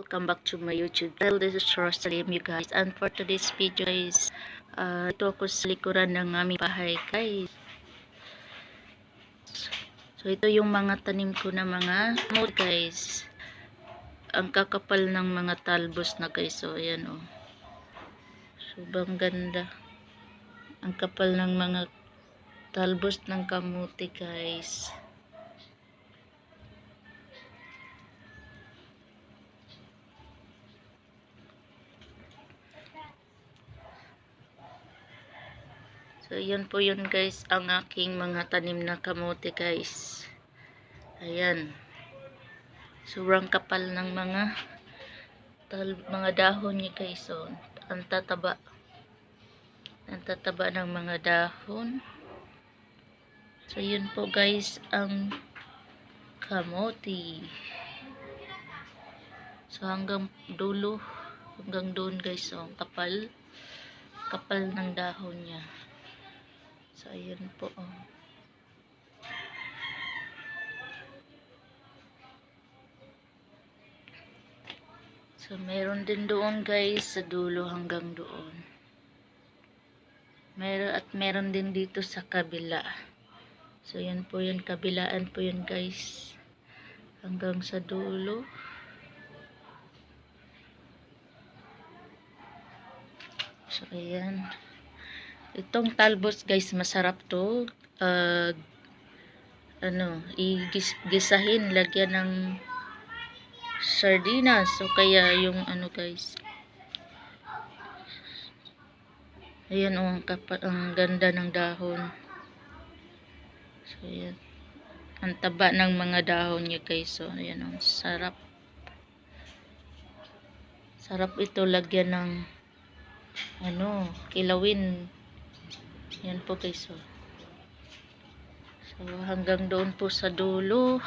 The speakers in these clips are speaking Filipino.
Welcome back to my YouTube channel. This is Rosalim, you guys. And for today's video, guys, uh, ito ako sa likuran ng aming bahay, guys. So, ito yung mga tanim ko na mga mold, guys. Ang kakapal ng mga talbos na, guys. So, ayan, oh. Sobrang ganda. Ang kapal ng mga talbos ng kamuti, guys. So, yun po yun guys, ang aking mga tanim na kamote guys. Ayan. Sobrang kapal ng mga tal mga dahon niya guys. So, ang tataba. Ang tataba ng mga dahon. So, yun po guys, ang kamote. So, hanggang dulo, hanggang doon guys, so, ang kapal. Kapal ng dahon niya. So, ayun po. Oh. So, meron din doon guys sa dulo hanggang doon. Meron at meron din dito sa kabila. So, yan po yun. Kabilaan po yun guys. Hanggang sa dulo. So, ayan. Itong talbos guys, masarap to. Uh, ano, igisahin, lagyan ng sardinas. So, kaya yung ano guys. Ayan o, oh, ang, ang ganda ng dahon. So, ayan. Ang taba ng mga dahon niya guys. So, ayan o, oh, sarap. Sarap ito lagyan ng ano, kilawin yan po guys. So, so hanggang doon po sa dulo.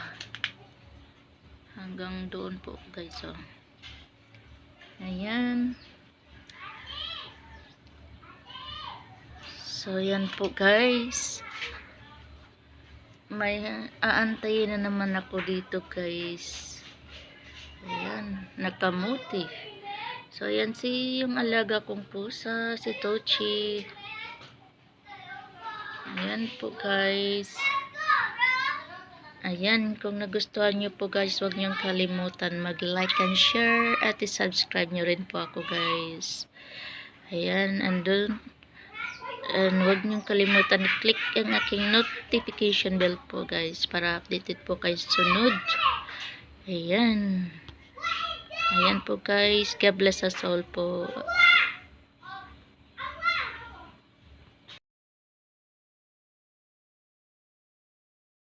Hanggang doon po guys. So, ayan. So, yan po guys. May aantayin na naman ako dito guys. Ayan. Nakamuti. So, ayan si yung alaga kong pusa. Si Tochi. Ayan po guys. Ayan, kung nagustuhan nyo po guys, huwag nyo kalimutan mag-like and share at i-subscribe nyo rin po ako guys. Ayan, andun. And huwag nyo kalimutan i-click ang aking notification bell po guys para updated po kayo sunod. Ayan. Ayan po guys. God bless us all po.